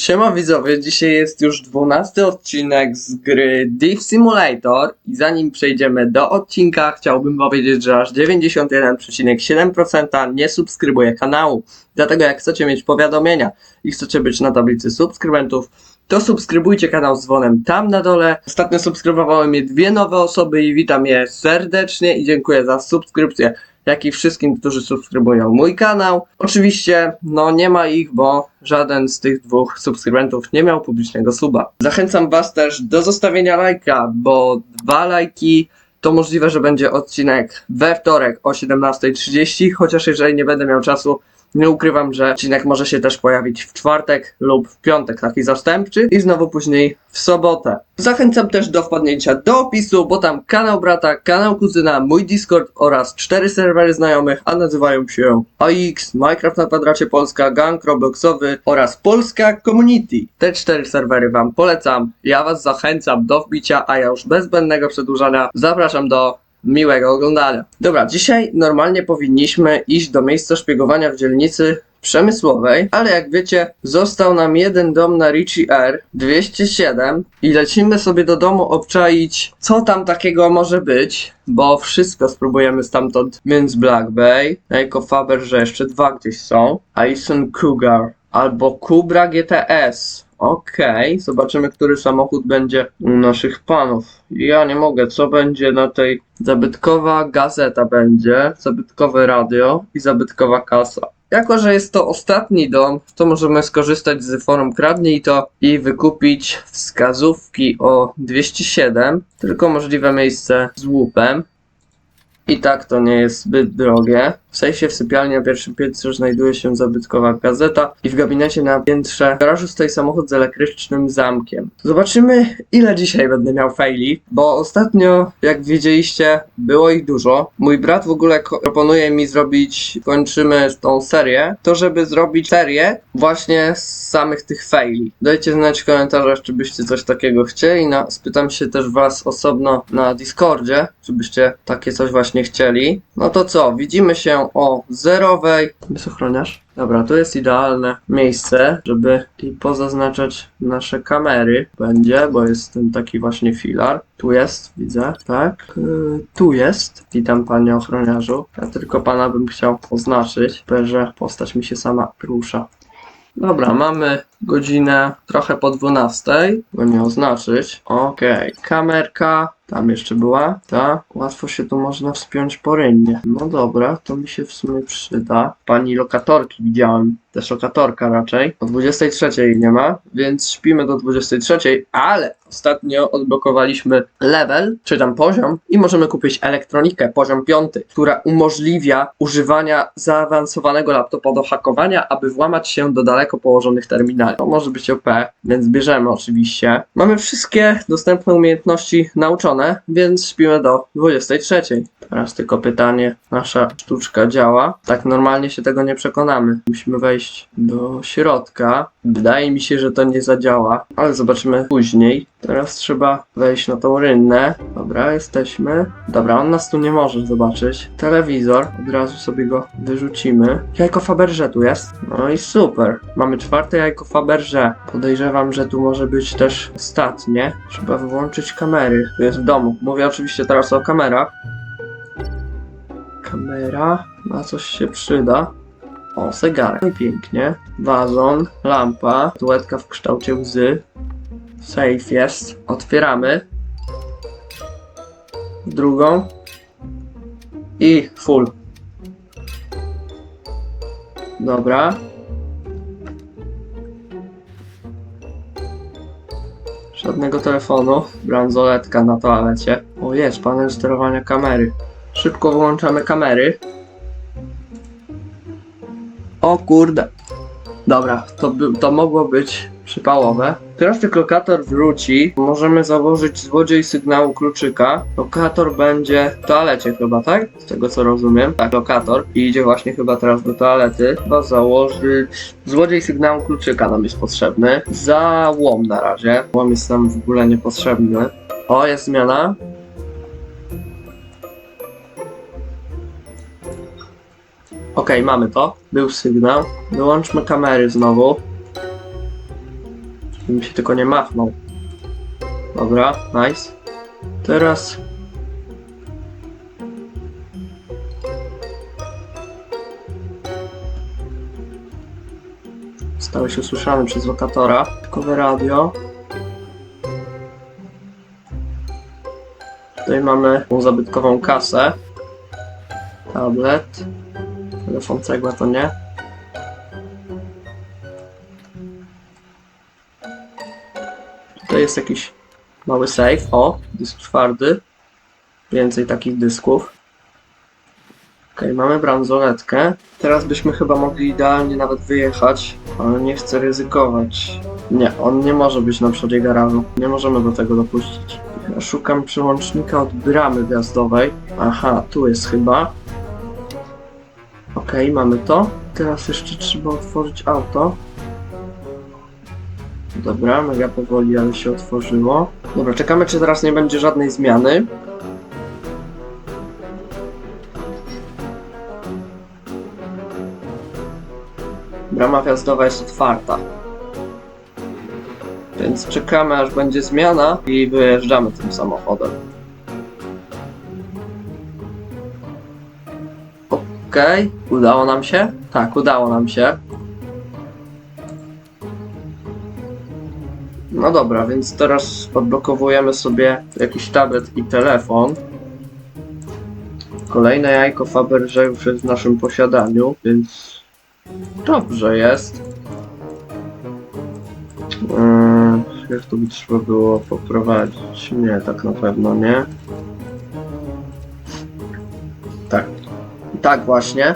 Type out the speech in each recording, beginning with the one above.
Siema widzowie, dzisiaj jest już 12 odcinek z gry Div Simulator i zanim przejdziemy do odcinka, chciałbym powiedzieć, że aż 91,7% nie subskrybuje kanału. Dlatego jak chcecie mieć powiadomienia i chcecie być na tablicy subskrybentów, to subskrybujcie kanał z dzwonem tam na dole. Ostatnio subskrybowały mnie dwie nowe osoby i witam je serdecznie i dziękuję za subskrypcję jak i wszystkim, którzy subskrybują mój kanał. Oczywiście, no nie ma ich, bo żaden z tych dwóch subskrybentów nie miał publicznego suba. Zachęcam Was też do zostawienia lajka, bo dwa lajki to możliwe, że będzie odcinek we wtorek o 17.30, chociaż jeżeli nie będę miał czasu, nie ukrywam, że odcinek może się też pojawić w czwartek lub w piątek, taki zastępczy i znowu później w sobotę. Zachęcam też do wpadnięcia do opisu, bo tam kanał brata, kanał kuzyna, mój Discord oraz cztery serwery znajomych, a nazywają się AX, Minecraft na kwadracie Polska, Gang Robloxowy oraz Polska Community. Te cztery serwery wam polecam, ja was zachęcam do wbicia, a ja już bez zbędnego przedłużania zapraszam do miłego oglądania. Dobra, dzisiaj normalnie powinniśmy iść do miejsca szpiegowania w dzielnicy przemysłowej, ale jak wiecie, został nam jeden dom na Richie R 207 i lecimy sobie do domu obczaić, co tam takiego może być, bo wszystko spróbujemy stamtąd, więc Black Bay, Eiko Faber, że jeszcze dwa gdzieś są, Aison Cougar albo Cubra GTS. Okej, zobaczymy, który samochód będzie u naszych panów. Ja nie mogę, co będzie na tej zabytkowa gazeta będzie, zabytkowe radio i zabytkowa kasa. Jako, że jest to ostatni dom, to możemy skorzystać z forum Kradnij to i wykupić wskazówki o 207, tylko możliwe miejsce z łupem. I tak to nie jest zbyt drogie. W sejfie w sypialni na pierwszym piętrze znajduje się zabytkowa gazeta i w gabinecie na piętrze garażu stoi samochód z elektrycznym zamkiem. Zobaczymy ile dzisiaj będę miał faili, bo ostatnio jak widzieliście było ich dużo. Mój brat w ogóle proponuje mi zrobić, kończymy tą serię, to żeby zrobić serię właśnie z samych tych faili. Dajcie znać w komentarzach czy byście coś takiego chcieli, na, spytam się też was osobno na Discordzie, czy byście takie coś właśnie chcieli. No to co, widzimy się o zerowej. Bez ochroniarz. Dobra, tu jest idealne miejsce, żeby i pozaznaczać nasze kamery. Będzie, bo jest ten taki właśnie filar. Tu jest, widzę, tak. Yy, tu jest. Witam panie ochroniarzu. Ja tylko pana bym chciał oznaczyć, że postać mi się sama rusza. Dobra, mamy godzinę trochę po 12, bo nie oznaczyć. Okej, kamerka, tam jeszcze była, ta. Łatwo się tu można wspiąć po rynnie. No dobra, to mi się w sumie przyda. Pani lokatorki widziałem, też lokatorka raczej. O 23 jej nie ma, więc śpimy do 23, ale ostatnio odblokowaliśmy level, czy tam poziom i możemy kupić elektronikę, poziom 5, która umożliwia używania zaawansowanego laptopa do hakowania, aby włamać się do daleko położonych terminali. To może być OP, więc bierzemy oczywiście. Mamy wszystkie dostępne umiejętności nauczone, więc śpimy do 23. Teraz tylko pytanie, nasza sztuczka działa? Tak normalnie się tego nie przekonamy. Musimy wejść do środka. Wydaje mi się, że to nie zadziała, ale zobaczymy później. Teraz trzeba wejść na tą rynnę. Dobra, jesteśmy. Dobra, on nas tu nie może zobaczyć. Telewizor, od razu sobie go wyrzucimy. Jajko Faberże tu jest. No i super. Mamy czwarte jajko Faberże. Podejrzewam, że tu może być też ostatnie. Trzeba wyłączyć kamery. Tu jest w domu. Mówię oczywiście teraz o kamerach. Kamera. Na coś się przyda. O, zegarek. No i pięknie. Wazon, lampa, tułetka w kształcie łzy. Safe jest. Otwieramy. Drugą. I full. Dobra. Żadnego telefonu. Bransoletka na toalecie. O jest, panel sterowania kamery. Szybko wyłączamy kamery. O kurde. Dobra, to, by, to mogło być przypałowe. Teraz jak lokator wróci, możemy założyć złodziej sygnału kluczyka. Lokator będzie w toalecie chyba, tak? Z tego co rozumiem. Tak, lokator. I idzie właśnie chyba teraz do toalety. Chyba założyć... Złodziej sygnału kluczyka nam jest potrzebny. Za łom na razie. Łom jest nam w ogóle niepotrzebny. O, jest zmiana. Okej, mamy to. Był sygnał. Wyłączmy kamery znowu. Bym się tylko nie machnął. Dobra, nice. Teraz... Stałeś usłyszany przez lokatora. Tykowe radio. Tutaj mamy tą zabytkową kasę. Tablet. Telefon cegła to nie. Jest jakiś mały safe. O, dysk twardy. Więcej takich dysków. Okej, mamy bransoletkę. Teraz byśmy chyba mogli idealnie nawet wyjechać, ale nie chcę ryzykować. Nie, on nie może być na przodzie garażu. Nie możemy do tego dopuścić. Ja szukam przyłącznika od bramy wjazdowej. Aha, tu jest chyba. Okej, mamy to. Teraz jeszcze trzeba otworzyć auto. Dobra, mega powoli, ale się otworzyło. Dobra, czekamy, czy teraz nie będzie żadnej zmiany. Brama wjazdowa jest otwarta. Więc czekamy, aż będzie zmiana i wyjeżdżamy tym samochodem. Okej, udało nam się? Tak, udało nam się. No dobra, więc teraz odblokowujemy sobie jakiś tablet i telefon. Kolejne jajko Faberże już jest w naszym posiadaniu, więc dobrze jest. Yy, jak to by trzeba było poprowadzić? Nie, tak na pewno nie. Tak. Tak właśnie.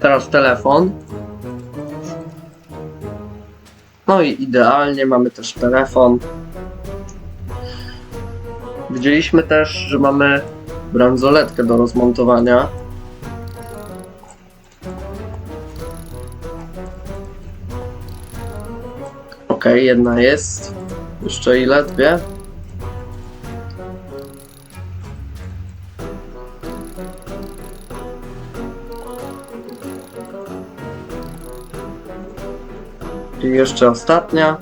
Teraz telefon. No i idealnie mamy też telefon. Widzieliśmy też, że mamy bransoletkę do rozmontowania. Okej, jedna jest. Jeszcze ile? Dwie? I jeszcze ostatnia.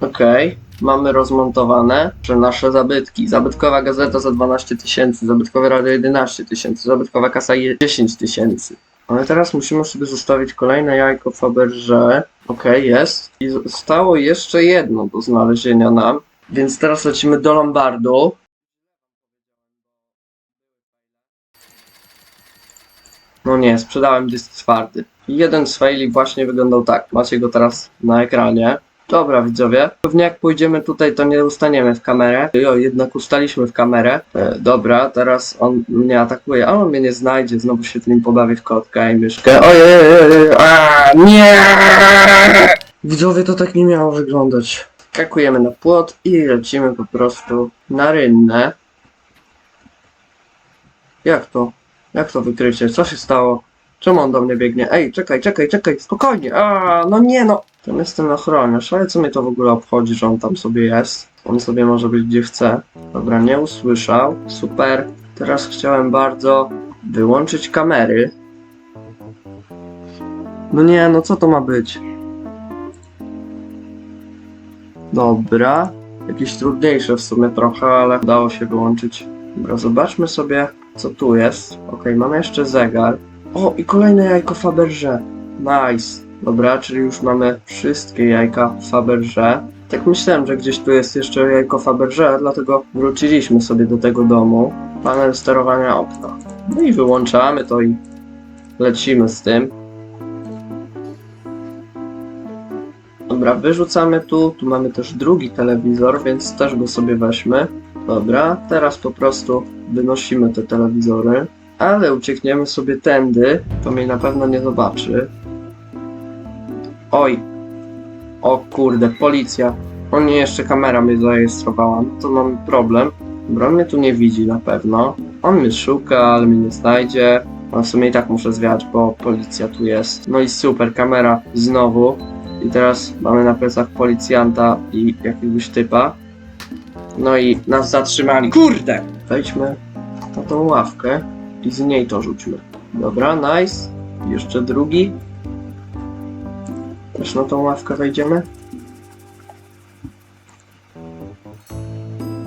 Okej, mamy rozmontowane, że nasze zabytki. Zabytkowa gazeta za 12 tysięcy, zabytkowe radio 11 tysięcy, zabytkowa kasa je- 10 tysięcy. Ale teraz musimy sobie zostawić kolejne jajko Faberże. Okej, jest. I zostało jeszcze jedno do znalezienia nam. Więc teraz lecimy do Lombardu. No nie, sprzedałem dysk twardy. I Jeden z faili właśnie wyglądał tak. Macie go teraz na ekranie. Dobra, widzowie. Pewnie jak pójdziemy tutaj, to nie ustaniemy w kamerę. Jo, jednak ustaliśmy w kamerę. E, dobra, teraz on mnie atakuje, a on mnie nie znajdzie. Znowu się tym pobawi w kotka i myszkę. Ojej, a, nie! Widzowie, to tak nie miało wyglądać. Skakujemy na płot i lecimy po prostu na rynnę. Jak to? Jak to wykrycie? Co się stało? Czemu on do mnie biegnie? Ej, czekaj, czekaj, czekaj, spokojnie. A, no nie no. Tam jest ten ochroniarz, ale co mnie to w ogóle obchodzi, że on tam sobie jest? On sobie może być gdzie chce. Dobra, nie usłyszał. Super. Teraz chciałem bardzo wyłączyć kamery. No nie, no co to ma być? Dobra. Jakieś trudniejsze w sumie trochę, ale udało się wyłączyć. Dobra, zobaczmy sobie, co tu jest. Okej, mamy jeszcze zegar. O, i kolejne jajko Faberże. Nice. Dobra, czyli już mamy wszystkie jajka Faberże. Tak myślałem, że gdzieś tu jest jeszcze jajko Faberże, dlatego wróciliśmy sobie do tego domu. Panel sterowania okna. No i wyłączamy to i lecimy z tym. Dobra, wyrzucamy tu. Tu mamy też drugi telewizor, więc też go sobie weźmy. Dobra, teraz po prostu wynosimy te telewizory. Ale uciekniemy sobie tędy, to mnie na pewno nie zobaczy. Oj. O kurde, policja. O nie, jeszcze kamera mnie zarejestrowała. No to mam problem. Dobra, mnie tu nie widzi na pewno. On mnie szuka, ale mnie nie znajdzie. A w sumie i tak muszę zwiać, bo policja tu jest. No i super, kamera znowu. I teraz mamy na plecach policjanta i jakiegoś typa. No i nas zatrzymali. Kurde! Wejdźmy na tą ławkę i z niej to rzućmy. Dobra, nice. Jeszcze drugi. Też na tą ławkę wejdziemy.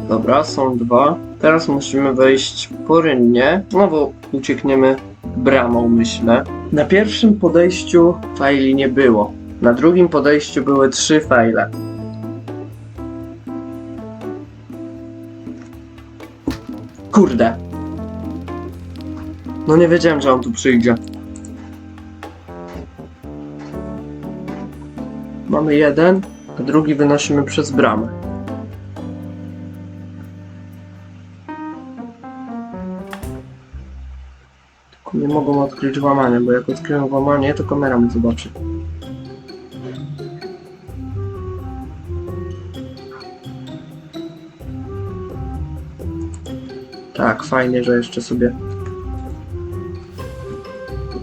Dobra, są dwa. Teraz musimy wejść porynnie. Znowu uciekniemy bramą, myślę. Na pierwszym podejściu fajli nie było. Na drugim podejściu były trzy fajle. Kurde. No nie wiedziałem, że on tu przyjdzie. Mamy jeden, a drugi wynosimy przez bramę. Tylko nie mogą odkryć włamania, bo jak odkryją włamanie, to kamera mi zobaczy. Tak, fajnie, że jeszcze sobie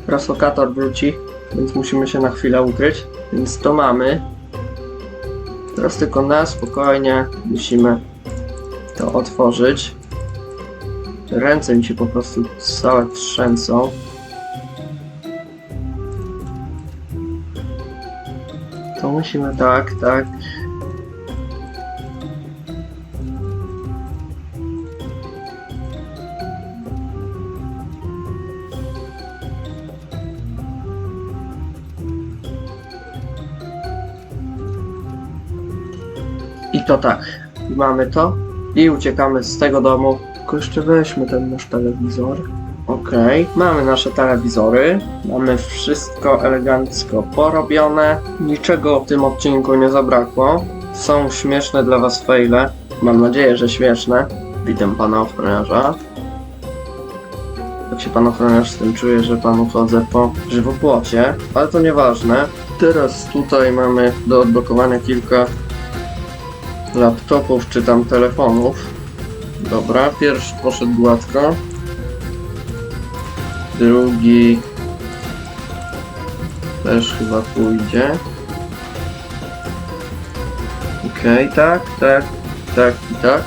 Raslokator wróci, więc musimy się na chwilę ukryć. Więc to mamy. Teraz tylko na spokojnie musimy to otworzyć. Ręce mi się po prostu całe trzęsą. To musimy tak, tak. To tak. Mamy to. I uciekamy z tego domu. Tylko jeszcze weźmy ten nasz telewizor. Okej, mamy nasze telewizory. Mamy wszystko elegancko porobione. Niczego w tym odcinku nie zabrakło. Są śmieszne dla Was fejle. Mam nadzieję, że śmieszne. Witam pana ochroniarza. Jak się pan ochroniarz z tym czuje, że panu chodzę po żywopłocie, ale to nieważne. Teraz tutaj mamy do odblokowania kilka laptopów czy tam telefonów. Dobra, pierwszy poszedł gładko. Drugi też chyba pójdzie. Okej, tak, tak, tak i tak.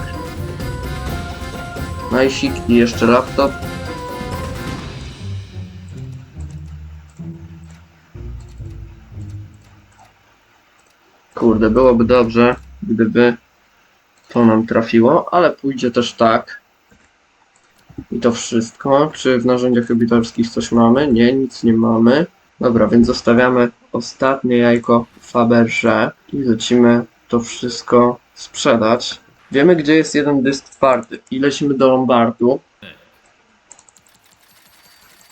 Najsik i jeszcze laptop. Kurde, byłoby dobrze, gdyby to nam trafiło, ale pójdzie też tak. I to wszystko. Czy w narzędziach edytorskich coś mamy? Nie, nic nie mamy. Dobra, więc zostawiamy ostatnie jajko Faberze i lecimy to wszystko sprzedać. Wiemy, gdzie jest jeden dysk twardy i lecimy do Lombardu.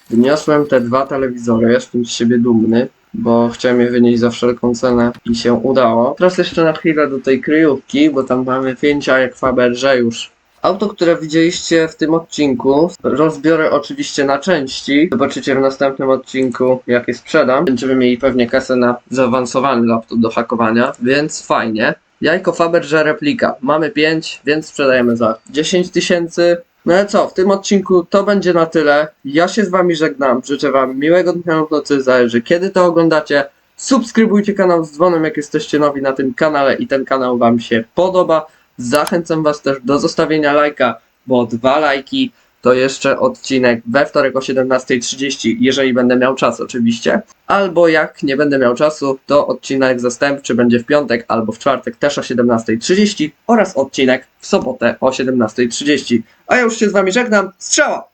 Wyniosłem te dwa telewizory, jestem z siebie dumny, bo chciałem je wynieść za wszelką cenę i się udało. Teraz jeszcze na chwilę do tej kryjówki, bo tam mamy pięć jak Faberże już. Auto, które widzieliście w tym odcinku, rozbiorę oczywiście na części. Zobaczycie w następnym odcinku, jak je sprzedam. Będziemy mieli pewnie kasę na zaawansowany laptop do hakowania, więc fajnie. Jajko Faberże replika. Mamy 5, więc sprzedajemy za 10 tysięcy. No ale co, w tym odcinku to będzie na tyle. Ja się z wami żegnam. Życzę wam miłego dnia lub nocy, zależy kiedy to oglądacie. Subskrybujcie kanał z dzwonem, jak jesteście nowi na tym kanale i ten kanał wam się podoba. Zachęcam was też do zostawienia lajka, bo dwa lajki to jeszcze odcinek we wtorek o 17.30, jeżeli będę miał czas oczywiście. Albo jak nie będę miał czasu, to odcinek zastępczy będzie w piątek albo w czwartek też o 17.30 oraz odcinek w sobotę o 17.30. A ja już się z wami żegnam. Strzała!